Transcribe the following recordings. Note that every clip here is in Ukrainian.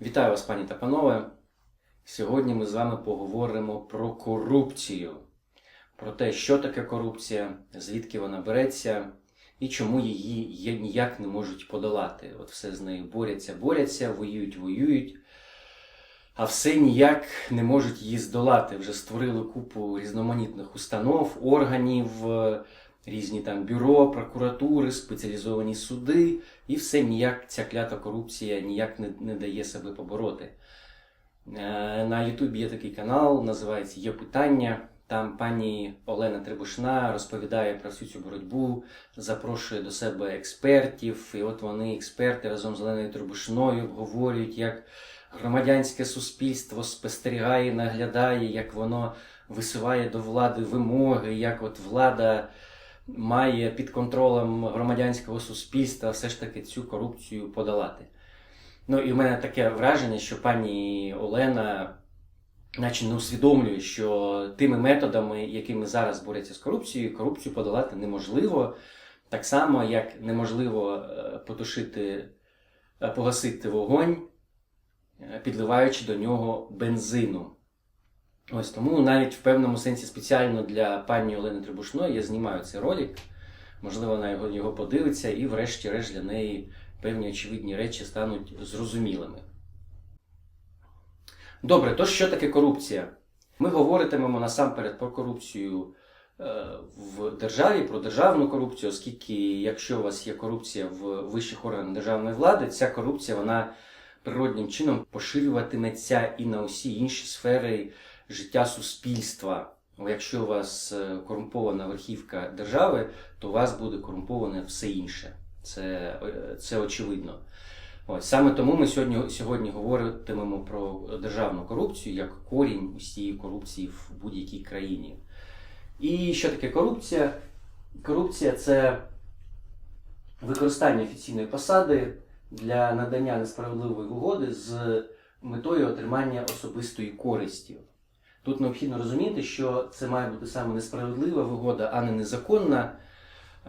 Вітаю вас, пані та панове. Сьогодні ми з вами поговоримо про корупцію, про те, що таке корупція, звідки вона береться і чому її ніяк не можуть подолати. От все з нею борються, борються, воюють, воюють, а все ніяк не можуть її здолати. Вже створили купу різноманітних установ, органів, різні там бюро, прокуратури, спеціалізовані суди. І все ніяк ця клята корупція ніяк не, не дає себе побороти. Е, На Ютубі є такий канал, називається Є питання. Там пані Олена Требушна розповідає про всю цю боротьбу, запрошує до себе експертів. І от вони, експерти, разом з Оленою Требушною обговорюють, як громадянське суспільство спостерігає, наглядає, як воно висуває до влади вимоги, як от влада має під контролем громадянського суспільства все ж таки цю корупцію подолати. Ну і в мене таке враження, що пані Олена, наче не усвідомлює, що тими методами, якими зараз борються з корупцією, корупцію подолати неможливо. Так само, як неможливо е, потушити, е, погасити вогонь, е, підливаючи до нього бензину. Ось тому навіть в певному сенсі спеціально для пані Олени Трибушної я знімаю цей ролик. Можливо, вона його, його подивиться, і, врешті-решт, для неї певні очевидні речі стануть зрозумілими. Добре, то що таке корупція? Ми говоритимемо насамперед про корупцію е, в державі, про державну корупцію, оскільки, якщо у вас є корупція в вищих органах державної влади, ця корупція вона природнім чином поширюватиметься і на усі інші сфери життя суспільства. Якщо у вас е, корумпована верхівка держави, то у вас буде корумповане все інше. Це, е, це очевидно. Ось саме тому ми сьогодні, сьогодні говоритимемо про державну корупцію як корінь усієї корупції в будь-якій країні. І що таке корупція? Корупція це використання офіційної посади для надання несправедливої вигоди з метою отримання особистої користі. Тут необхідно розуміти, що це має бути саме несправедлива вигода, а не незаконна,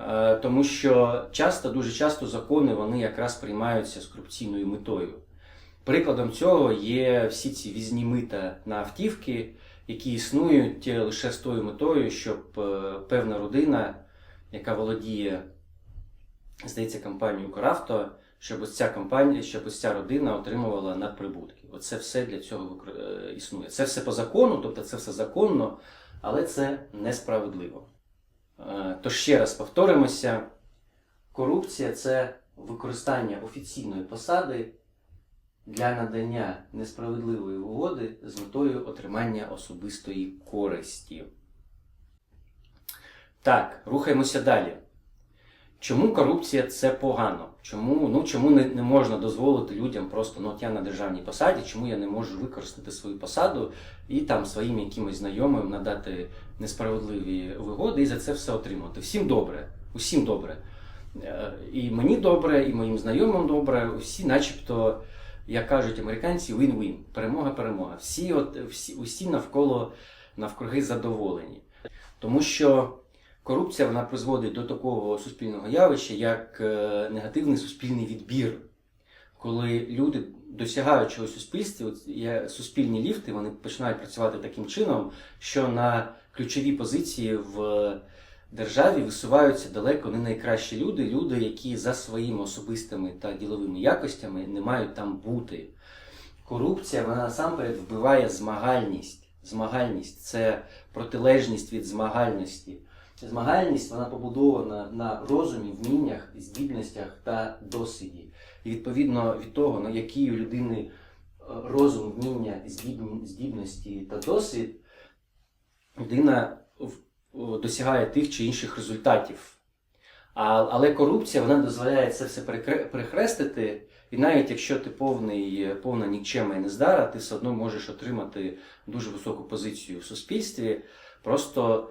е, тому що часто, дуже часто закони вони якраз приймаються з корупційною метою. Прикладом цього є всі ці візні мита на автівки, які існують лише з тою метою, щоб е, певна родина, яка володіє, здається, компанією Укравто, щоб ось ця компанія, щоб ось ця родина отримувала надприбутки. Оце все для цього е, існує. Це все по закону, тобто це все законно, але це несправедливо. Е, То ще раз повторимося: корупція це використання офіційної посади для надання несправедливої угоди з метою отримання особистої користі. Так, рухаємося далі. Чому корупція це погано? Чому, ну, чому не, не можна дозволити людям просто, ну от я на державній посаді, чому я не можу використати свою посаду і там своїм якимось знайомим надати несправедливі вигоди і за це все отримати? Всім добре, усім добре. Е, І мені добре, і моїм знайомим добре, усі, начебто, як кажуть американці, win-win, перемога-перемога. Всі, от, всі, усі навколо навкруги задоволені. Тому що корупція вона призводить до такого суспільного явища, як е, негативний суспільний відбір. Коли люди досягають чогось суспільстві, є суспільні ліфти, вони починають працювати таким чином, що на ключові позиції в державі висуваються далеко не найкращі люди, люди, які за своїми особистими та діловими якостями не мають там бути. Корупція вона насамперед вбиває змагальність. Змагальність це протилежність від змагальності. Змагальність вона побудована на розумі, вміннях, здібностях та досвіді. І відповідно від того, на який у людини е, розум, вміння, здібності та досвід, людина досягає тих чи інших результатів. Але корупція вона дозволяє це все перехрестити, і навіть якщо ти повний, повна нікчема і нездара, ти все одно можеш отримати дуже високу позицію в суспільстві, просто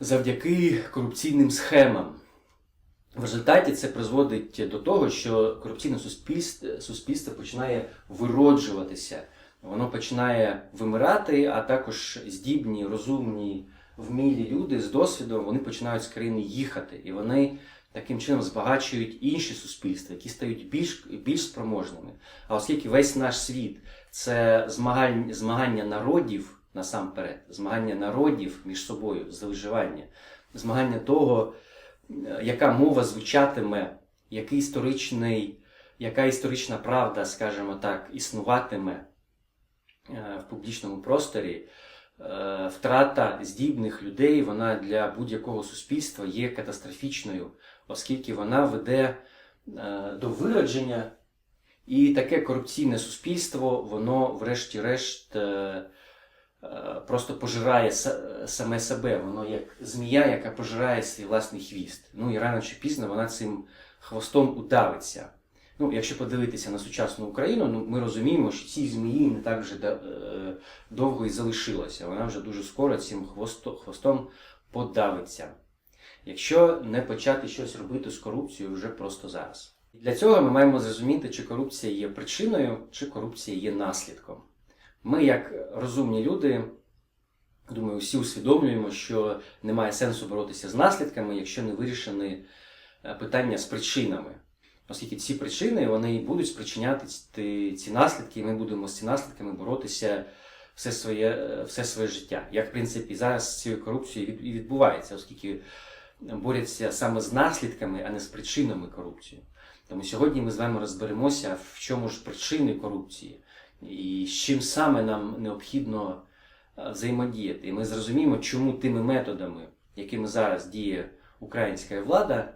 завдяки корупційним схемам. В результаті це призводить до того, що корупційне суспільство, суспільство починає вироджуватися, воно починає вимирати, а також здібні, розумні, вмілі люди з досвідом вони починають з країни їхати, і вони таким чином збагачують інші суспільства, які стають більш, більш спроможними. А оскільки весь наш світ це змагання, змагання народів насамперед, змагання народів між собою за виживання, змагання того, е, яка мова звучатиме, який історичний, яка історична правда, скажімо так, існуватиме е, в публічному просторі. Е, Втрата здібних людей вона для будь-якого суспільства є катастрофічною, оскільки вона веде до виродження, і таке корупційне суспільство, воно, врешті-решт, просто пожирає саме себе. Воно як змія, яка пожирає свій власний хвіст. Ну і рано чи пізно вона цим хвостом удавиться. Ну, якщо подивитися на сучасну Україну, ну ми розуміємо, що цій змії не так вже е, довго і залишилося. Вона вже дуже скоро цим хвостом подавиться. Якщо не почати щось робити з корупцією вже просто зараз. Для цього ми маємо зрозуміти, чи корупція є причиною, чи корупція є наслідком. Ми, як розумні люди, думаю, всі усвідомлюємо, що немає сенсу боротися з наслідками, якщо не вирішені е, питання з причинами. Оскільки ці причини вони будуть спричиняти ці, наслідки, і ми будемо з цими наслідками боротися все своє, е, все своє життя. Як, в принципі, зараз з цією корупцією і відбувається, оскільки борються саме з наслідками, а не з причинами корупції. Тому сьогодні ми з вами розберемося, в чому ж причини корупції і з чим саме нам необхідно е, взаємодіяти. І ми зрозуміємо, чому тими методами, якими зараз діє українська влада,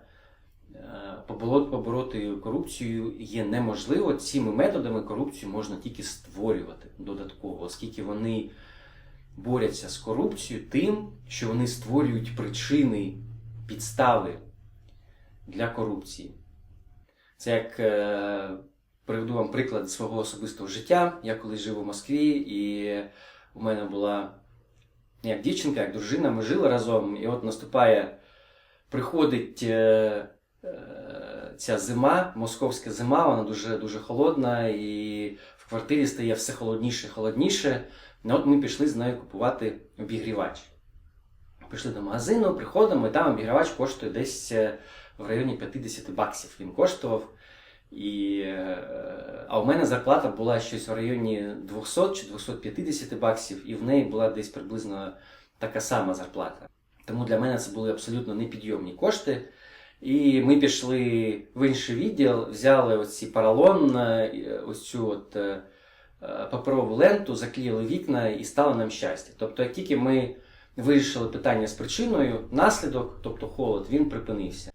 е, побороти корупцію є неможливо. Цими методами корупцію можна тільки створювати додатково, оскільки вони борються з корупцією тим, що вони створюють причини, підстави для корупції. Це як е, приведу вам приклад свого особистого життя. Я колись жив у Москві, і у мене була як дівчинка, як дружина, ми жили разом, і от наступає, приходить е, е, ця зима, московська зима, вона дуже, дуже холодна, і в квартирі стає все холодніше, і холодніше. Ну, от ми пішли з нею купувати обігрівач. Пішли до магазину, приходимо, і там обігрівач коштує десь е, в районі 50 баксів він коштував. І, е, а у мене зарплата була щось в районі 200 чи 250 баксів, і в неї була десь приблизно така сама зарплата. Тому для мене це були абсолютно непідйомні кошти. І ми пішли в інший відділ, взяли оці паралон, е, ось цю от е, паперову ленту, заклеїли вікна і стало нам щастя. Тобто, як тільки ми вирішили питання з причиною, наслідок, тобто холод, він припинився.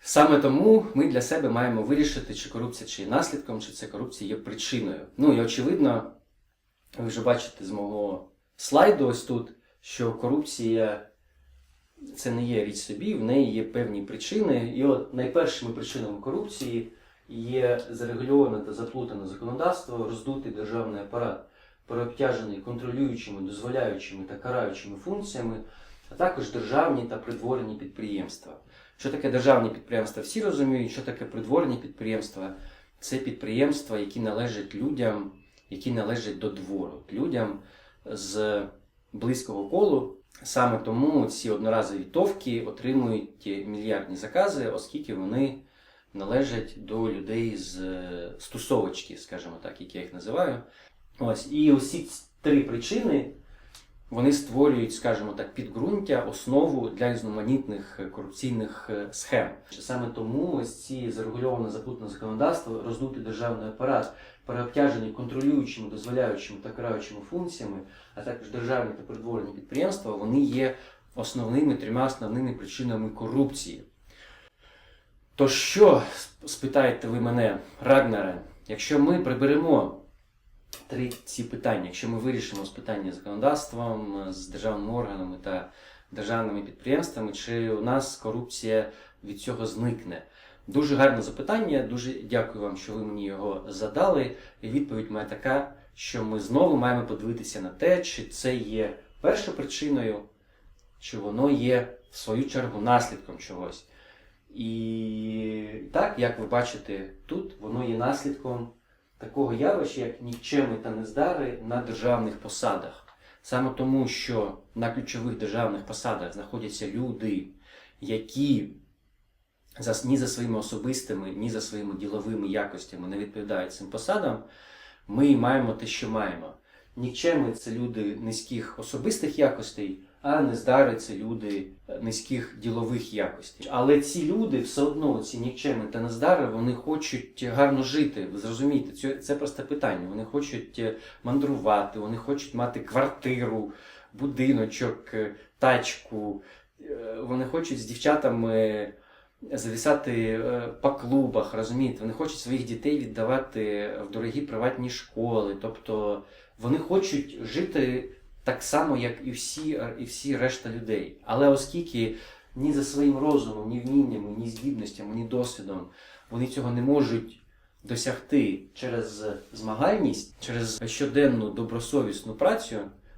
Саме тому ми для себе маємо вирішити, чи корупція чи є наслідком, чи це корупція є причиною. Ну і очевидно, ви вже бачите з мого слайду ось тут, що корупція це не є річ собі, в неї є певні причини. І от найпершими причинами корупції є зарегульоване та заплутане законодавство, роздутий державний апарат, переобтяжений контролюючими, дозволяючими та караючими функціями, а також державні та придворні підприємства. Що таке державні підприємства? Всі розуміють, що таке придворні підприємства. Це підприємства, які належать людям, які належать до двору, людям з близького колу. Саме тому ці одноразові товки отримують мільярдні закази, оскільки вони належать до людей з е, стусовочки, скажімо так, як я їх називаю. Ось і усі ці три причини вони створюють, скажімо так, підґрунтя, основу для різноманітних е, корупційних е, схем. Саме тому ось ці зарегульоване заплутане законодавство, роздутий державний апарат, переобтяжений контролюючими, дозволяючими та караючими функціями, а також державні та придворні підприємства, вони є основними трьома основними причинами корупції. То що, спитаєте ви мене, Рагнаре, якщо ми приберемо три ці питання, якщо ми вирішимо з питання з законодавством, з державними органами та державними підприємствами, чи у нас корупція від цього зникне? Дуже гарне запитання. Дуже дякую вам, що ви мені його задали. І відповідь моя така, що ми знову маємо подивитися на те, чи це є першою причиною, чи воно є в свою чергу наслідком чогось. І так, як ви бачите, тут воно є наслідком такого явища, як нікчеми та нездари на державних посадах. Саме тому, що на ключових державних посадах знаходяться люди, які ні за своїми особистими, ні за своїми діловими якостями не відповідають цим посадам, ми маємо те, що маємо. Нікчеми це люди низьких особистих якостей, а нездари це люди низьких ділових якостей. Але ці люди все одно, ці нікчеми та нездари, вони хочуть гарно жити. Ви зрозумієте, це, це просте питання. Вони хочуть е, мандрувати, вони хочуть мати квартиру, будиночок, е, тачку. Е, Вони хочуть з дівчатами завісати е, по клубах, розумієте? Вони хочуть своїх дітей віддавати в дорогі приватні школи. Тобто вони хочуть жити так само, як і всі, і всі решта людей. Але оскільки ні за своїм розумом, ні вміннями, ні здібностями, ні досвідом вони цього не можуть досягти через змагальність, через щоденну добросовісну працю,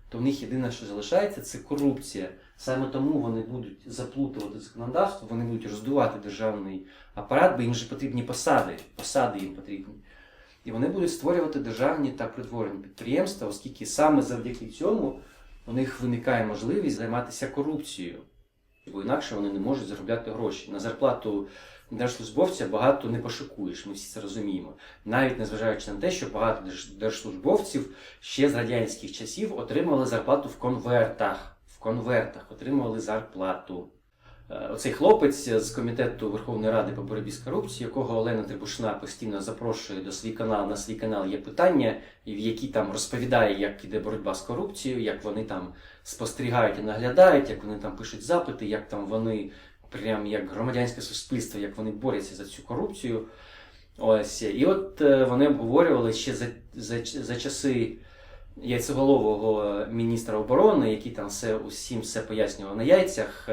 то в них єдине, що залишається, це корупція. Саме тому вони будуть заплутувати законодавство, вони будуть роздувати державний апарат, бо їм же потрібні посади. Посади їм потрібні. І вони будуть створювати державні та придворні підприємства, оскільки саме завдяки цьому у них виникає можливість займатися корупцією. Бо інакше вони не можуть заробляти гроші. На зарплату держслужбовця багато не пошукуєш, ми всі це розуміємо. Навіть незважаючи на те, що багато держ- держслужбовців ще з радянських часів отримали зарплату в конвертах. В конвертах отримували зарплату. Е, Оцей хлопець з комітету Верховної Ради по боротьбі з корупцією, якого Олена Трибушна постійно запрошує до свій канал. На свій канал є питання, в якій там розповідає, як іде боротьба з корупцією, як вони там спостерігають і наглядають, як вони там пишуть запити, як там вони, прям як громадянське суспільство, як вони борються за цю корупцію. Ось і от е, вони обговорювали ще за, за, за часи яйцеголового міністра оборони, який там все усім все пояснював на яйцях.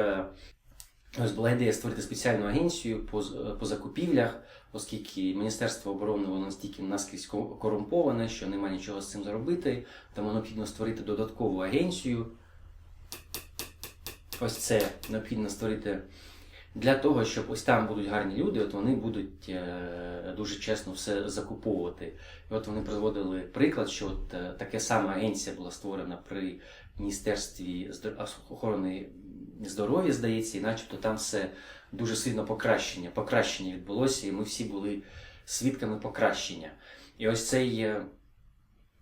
Ось була ідея створити спеціальну агенцію по, по закупівлях, оскільки Міністерство оборони воно настільки наскрізь корумповане, що немає нічого з цим зробити, тому необхідно створити додаткову агенцію. Ось це необхідно створити для того, щоб ось там будуть гарні люди, от вони будуть е, дуже чесно все закуповувати. І от вони приводили приклад, що от е, таке сама агенція була створена при Міністерстві охорони здоров'я, здається, і начебто там все дуже сильно покращення. Покращення відбулося, і ми всі були свідками покращення. І ось цей, е,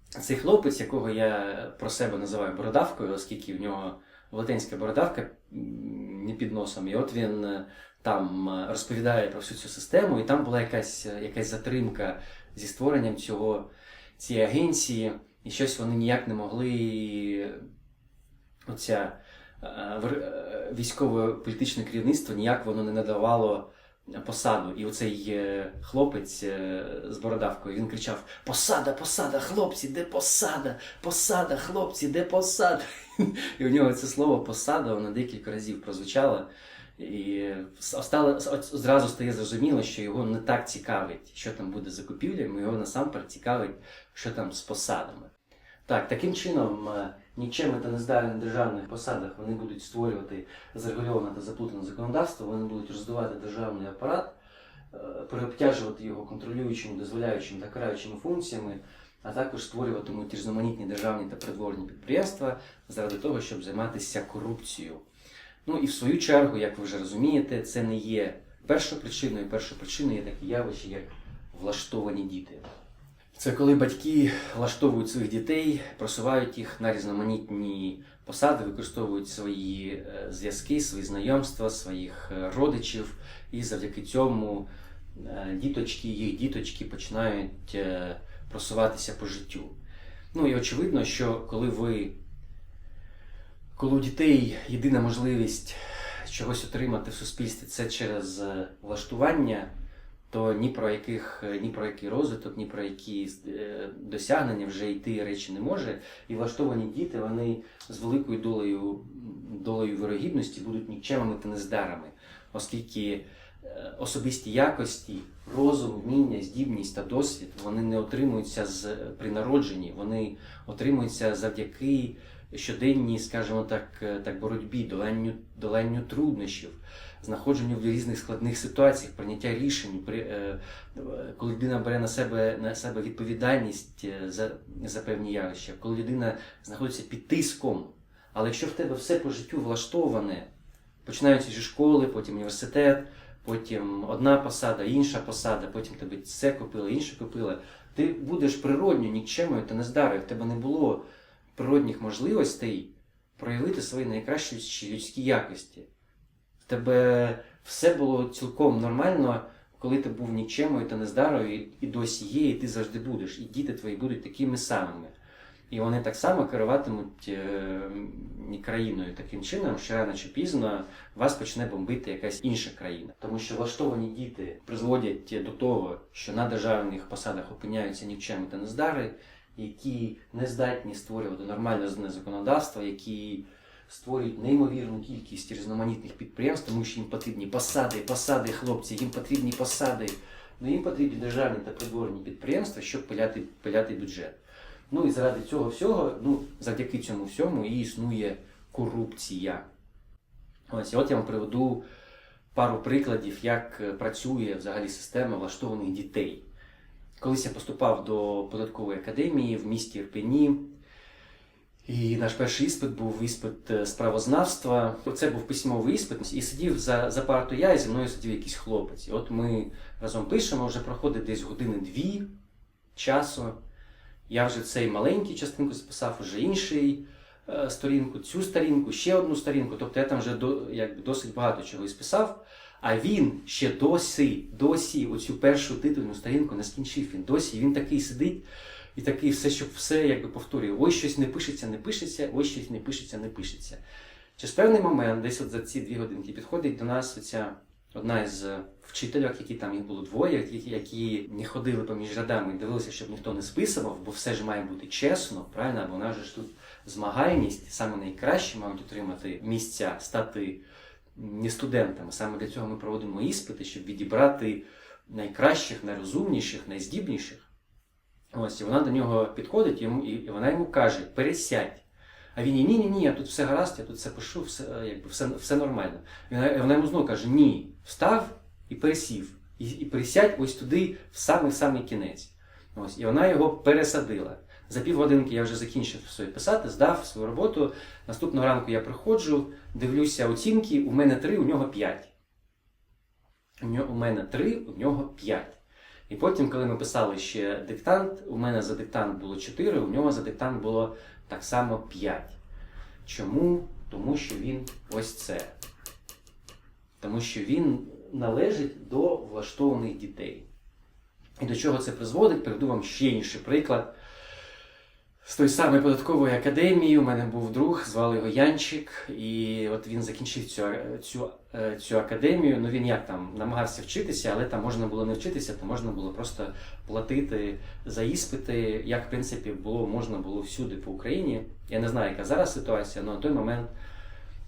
цей хлопець, якого я про себе називаю бородавкою, оскільки в нього велетенська бородавка не під носом, і от він е, там е, розповідає про всю цю систему, і там була якась, якась затримка зі створенням цього, цієї агенції, і щось вони ніяк не могли. Оця військове політичне керівництво ніяк воно не надавало посаду. І оцей е, хлопець е, з бородавкою він кричав: Посада, посада, хлопці, де посада? Посада, хлопці, де посада? І у нього це слово посада воно декілька разів прозвучало. І стало, зразу стає зрозуміло, що його не так цікавить, що там буде з закупівлями, його насамперед цікавить, що там з посадами. Так, таким чином, нікчеми та нездарі на державних посадах вони будуть створювати зарегульоване та заплутане законодавство, вони будуть роздувати державний апарат, е, переобтяжувати його контролюючими, дозволяючими та караючими функціями, а також створюватимуть різноманітні державні та придворні підприємства заради того, щоб займатися корупцією. Ну і в свою чергу, як ви вже розумієте, це не є першою причиною. Першою причиною є таке явище, як влаштовані діти. Це коли батьки влаштовують своїх дітей, просувають їх на різноманітні посади, використовують свої е, зв'язки, свої знайомства, своїх е, родичів, і завдяки цьому е, діточки, їх діточки починають просуватися по життю. Ну і очевидно, що коли ви коли у дітей єдина можливість чогось отримати в суспільстві це через влаштування, то ні про яких е, ні про який розвиток, ні про які е, досягнення вже йти речі не може. І влаштовані діти вони з великою долею, долею вирогідності будуть нікчемами та нездарами, оскільки е, особисті якості, розум, вміння, здібність та досвід вони не отримуються з при народженні, вони отримуються завдяки щоденній, скажімо так, е, так боротьбі, доланню, доланню труднощів, знаходженню в різних складних ситуаціях, прийняття рішень, при, е, коли людина бере на себе на себе відповідальність е, за, за певні явища, коли людина знаходиться під тиском. Але якщо в тебе все по життю влаштоване, починаючи зі школи, потім університет, потім одна посада, інша посада, потім тебе це купили, інше купили. Ти будеш природньо нікчемою та нездарою. В тебе не було природних можливостей проявити свої найкращі людські якості. В тебе все було цілком нормально, коли ти був нікчемою та нездарою, і, досі є, і ти завжди будеш. І діти твої будуть такими самими. І вони так само керуватимуть е, країною таким чином, що рано чи пізно вас почне бомбити якась інша країна. Тому що влаштовані діти призводять до того, що на державних посадах опиняються нікчеми та нездари, які не здатні створювати нормальне законодавство, які створюють неймовірну кількість різноманітних підприємств, тому що їм потрібні посади, посади, хлопці, їм потрібні посади. Ну їм потрібні державні та придворні підприємства, щоб пиляти, пиляти бюджет. Ну і заради цього всього, ну, завдяки цьому всьому і існує корупція. Ось, от я вам приведу пару прикладів, як працює взагалі система влаштованих дітей. Колись я поступав до податкової академії в місті Ірпені, і наш перший іспит був іспит з правознавства. Це був письмовий іспит, і сидів за за партою я, і зі мною сидів якийсь хлопець. І от ми разом пишемо, вже проходить десь години-дві часу. Я вже цей маленький частинку списав, вже інший е, сторінку, цю сторінку, ще одну сторінку. Тобто я там вже до, якби, досить багато чого і списав. А він ще досі, досі оцю першу титульну сторінку не скінчив. Він досі він такий сидить і такий все, щоб все якби повторює. Ось щось не пишеться, не пишеться, ось щось не пишеться, не пишеться. Через певний момент, десь от за ці дві годинки, підходить до нас оця одна із вчительок, які там їх було двоє, які, які не ходили поміж рядами і дивилися, щоб ніхто не списував, бо все ж має бути чесно, правильно? Бо же ж тут змагальність, саме найкраще мають отримати місця, стати не студентами. Саме для цього ми проводимо іспити, щоб відібрати найкращих, найрозумніших, найздібніших. Ось і вона до нього підходить йому, і вона йому каже: пересядь. А він ні, ні, ні, я тут все гаразд, я тут все пишу, все якби все, все нормально. І вона йому знову каже: Ні, встав і пересів. І і пересядь ось туди, в самий-самий кінець. Ось, І вона його пересадила. За півгодинки я вже закінчив своє писати, здав свою роботу. Наступного ранку я приходжу, дивлюся оцінки, у мене три, у нього п'ять. У мене три, у нього п'ять. І потім, коли ми писали ще диктант, у мене за диктант було 4, у нього за диктант було так само 5. Чому? Тому що він ось це. Тому що він належить до влаштованих дітей. І до чого це призводить? Приведу вам ще інший приклад. З той самої податкової академії у мене був друг, звали його Янчик, і от він закінчив цю цю, е, цю академію. Ну він як там намагався вчитися, але там можна було не вчитися, то можна було просто платити за іспити, як в принципі було можна було всюди по Україні. Я не знаю, яка зараз ситуація, але на той момент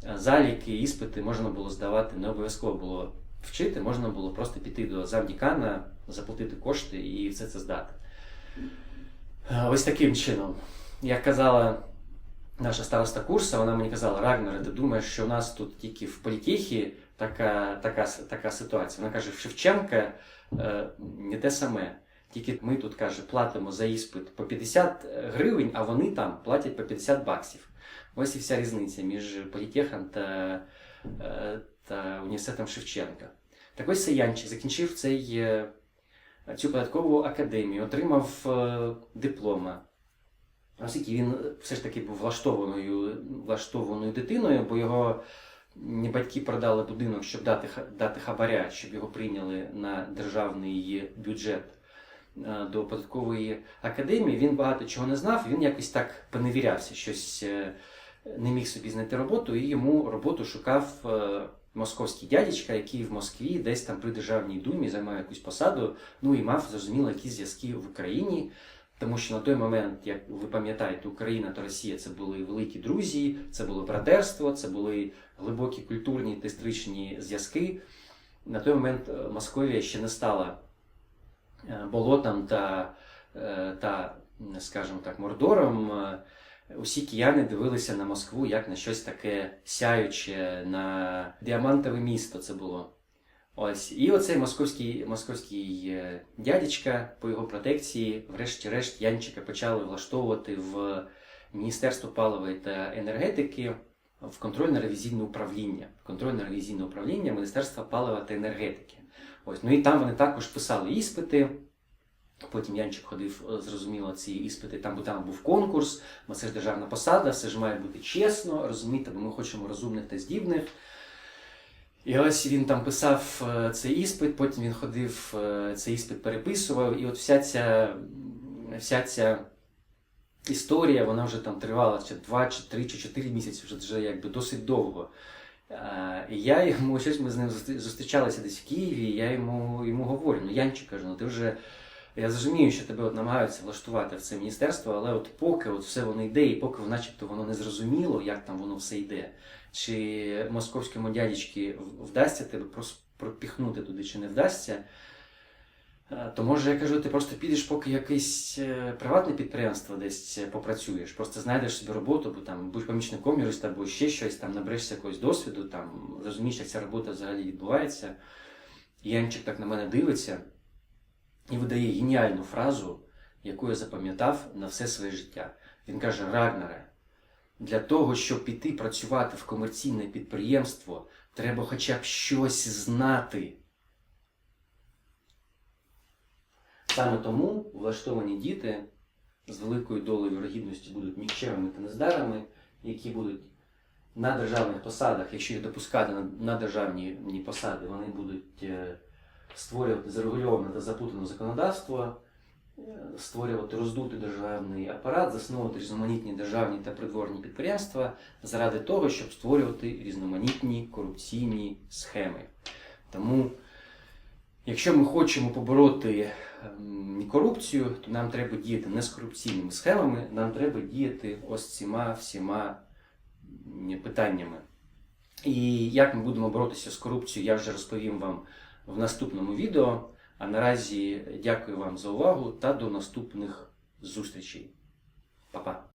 е, заліки, іспити можна було здавати, не обов'язково було вчити, можна було просто піти до завдікана, заплатити кошти і все це здати. Е, ось таким чином. Як казала наша староста курсу, вона мені казала, Рагнере, ти думаєш, що у нас тут тільки в політехі така така, така ситуація. Вона каже, в Шевченка е, не те саме. Тільки ми тут каже, платимо за іспит по 50 гривень, а вони там платять по 50 баксів. Ось і вся різниця між політехом та е, та університетом Шевченка. Так ось Янчик закінчив цей е, цю податкову академію, отримав е, диплома. Оскільки він все ж таки був влаштованою влаштованою дитиною, бо його батьки продали будинок, щоб дати дати хабаря, щоб його прийняли на державний бюджет е, до податкової академії. Він багато чого не знав, він якось так поневірявся, щось е, не міг собі знайти роботу, і йому роботу шукав московський дядечка, який в Москві десь там при державній думі займає якусь посаду, ну і мав зрозуміло якісь зв'язки в Україні. Тому що на той момент, як ви пам'ятаєте, Україна та Росія це були великі друзі, це було братерство, це були глибокі культурні та історичні зв'язки. На той момент е, Московія ще не стала е, болотом та, е, та скажімо так, мордором усі кияни дивилися на Москву як на щось таке сяюче, на діамантове місто це було. Ось. І оцей московський московський е, дядечка по його протекції, врешті-решт, Янчика почали влаштовувати в Міністерство паливої та енергетики в контрольно-ревізійне управління. Контрольно-ревізійне управління Міністерства палива та енергетики. Ось, ну і там вони також писали іспити. Потім Янчик ходив, е, зрозуміло, ці іспити. Там, бо там був конкурс, бо це ж державна посада, все ж має бути чесно, розумієте, бо ми хочемо розумних та здібних. І ось він там писав е, цей іспит, потім він ходив, е, цей іспит переписував, і от вся ця, вся ця історія, вона вже там тривала ще 2, чи 3, чи 4 місяці, вже, вже якби досить довго. І я йому щось ми з ним зустрічалися десь в Києві, і я йому, йому говорю: ну Янчик кажу, ну ти вже. Я зрозумію, що тебе от намагаються влаштувати в це міністерство, але от поки от все воно йде, і поки начебто воно не зрозуміло, як там воно все йде, чи московському дядечки в- вдасться тебе пропіхнути туди, чи не вдасться, е, то може я кажу, ти просто підеш, поки якесь е, приватне підприємство десь е, попрацюєш, просто знайдеш собі роботу, бо там будеш помічником юриста, або ще щось, там наберешся якогось досвіду, там розумієш, як ця робота взагалі відбувається. Янчик так на мене дивиться і видає геніальну фразу, яку я запам'ятав на все своє життя. Він каже: Рагнаре, для того, щоб піти працювати в комерційне підприємство, треба хоча б щось знати. Саме тому влаштовані діти з великою долею вірогідності будуть нікчемними та нездарами, які будуть на державних посадах, якщо їх допускати на, на державні посади, вони будуть е, створювати зарегульоване та запутане законодавство, е, створювати роздутий державний апарат, засновувати різноманітні державні та придворні підприємства заради того, щоб створювати різноманітні корупційні схеми. Тому, якщо ми хочемо побороти ем, корупцію, то нам треба діяти не з корупційними схемами, нам треба діяти ось цими всіма питаннями. І як ми будемо боротися з корупцією, я вже розповім вам в наступному відео. А наразі дякую вам за увагу та до наступних зустрічей. Па-па!